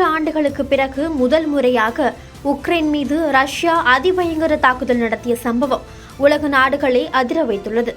ஆண்டுகளுக்கு பிறகு முதல் முறையாக உக்ரைன் மீது ரஷ்யா அதிபயங்கர தாக்குதல் நடத்திய சம்பவம் உலக நாடுகளை அதிர வைத்துள்ளது.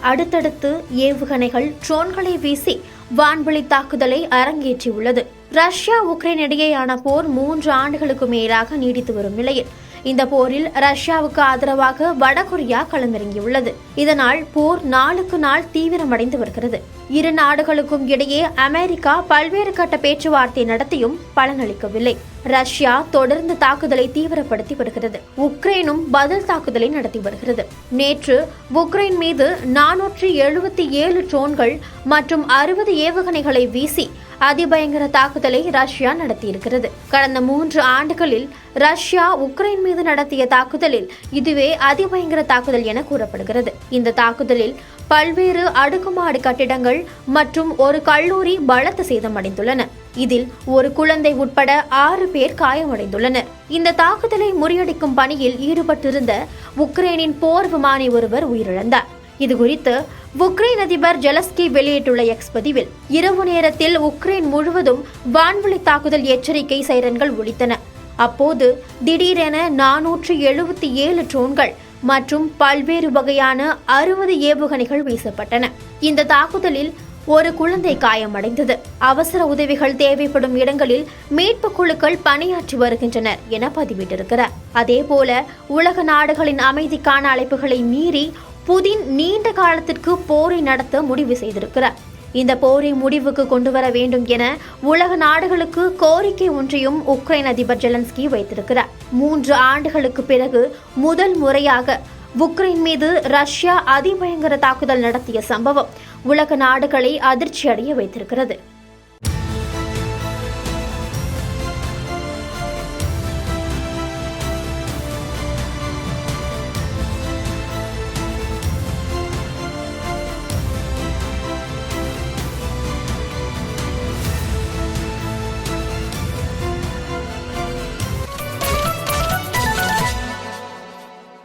அடுத்தடுத்து ஏவுகணைகள் ட்ரோன்களை வீசி வான்வெளி தாக்குதலை அரங்கேற்றியுள்ளது. ரஷ்யா உக்ரைன் இடையேயான போர் மூன்று ஆண்டுகளுக்கு மேலாக நீடித்து வரும் நிலையில் இந்த போரில் ரஷ்யாவுக்கு ஆதரவாக வடகொரியா களமிறங்கியுள்ளது. இதனால் போர் நாளுக்கு நாள் தீவிரமடைந்து வருகிறது. இரு நாடுகளுக்கும் இடையே அமெரிக்கா பல்வேறு கட்ட பேச்சுவார்த்தை நடத்தியும் பலனளிக்கவில்லை. ரஷ்யா தொடர்ந்து தாக்குதலை தீவிரப்படுத்தி வருகிறது. உக்ரைனும் பதில் தாக்குதலை நடத்தி வருகிறது. நேற்று உக்ரைன் மீது நானூற்றி எழுபத்தி ஏழு ட்ரோன்கள் மற்றும் அறுபது ஏவுகணைகளை வீசி அதிபயங்கர தாக்குதலை ரஷ்யா நடத்தியிருக்கிறது. கடந்த மூன்று ஆண்டுகளில் ரஷ்யா உக்ரைன் மீது நடத்திய தாக்குதலில் இதுவே அதிபயங்கர தாக்குதல் என கூறப்படுகிறது. இந்த தாக்குதலில் பல்வேறு அடுக்குமாடு கட்டிடங்கள் மற்றும் ஒரு கல்லூரி பலத்த சேதமடைந்துள்ளன. இதில் ஒரு குழந்தை உட்பட ஆறு பேர் காயமடைந்துள்ளனர். இந்த தாக்குதலை முறியடிக்கும் பணியில் ஈடுபட்டிருந்த உக்ரைனின் போர் விமானி ஒருவர் உயிரிழந்தார். இதுகுறித்து உக்ரைன் அதிபர் ஜெலஸ்கி வெளியிட்டுள்ள எக்ஸ் பதிவில் இரவு நேரத்தில் உக்ரைன் முழுவதும் வான்வழி தாக்குதல் எச்சரிக்கை சைரன்கள் ஒலித்தன. அப்போது திடீரென நானூற்று எழுபத்தி ஏழு ட்ரோன்கள் மற்றும் பல்வேறு வகையான அறுபது ஏவுகணைகள் வீசப்பட்டன. இந்த தாக்குதலில் ஒரு குழந்தை காயமடைந்தது. அவசர உதவிகள் தேவைப்படும் இடங்களில் மீட்பு குழுக்கள் பணியாற்றி வருகின்றனர் என பதிவிட்டிருக்கிறார். அதேபோல உலக நாடுகளின் அமைதிக்கான அழைப்புகளை மீறி புதின் நீண்ட காலத்திற்கு போரை நடத்த முடிவு செய்திருக்கிறார். இந்த போரை முடிவுக்கு கொண்டு வர வேண்டும் என உலக நாடுகளுக்கு கோரிக்கை ஒன்றையும் உக்ரைன் அதிபர் ஜெலன்ஸ்கி வைத்திருக்கிறார். மூன்று ஆண்டுகளுக்கு பிறகு முதல் முறையாக உக்ரைன் மீது ரஷ்யா அதிபயங்கர தாக்குதல் நடத்திய சம்பவம் உலக நாடுகளை அதிர்ச்சி அடைய வைத்திருக்கிறது.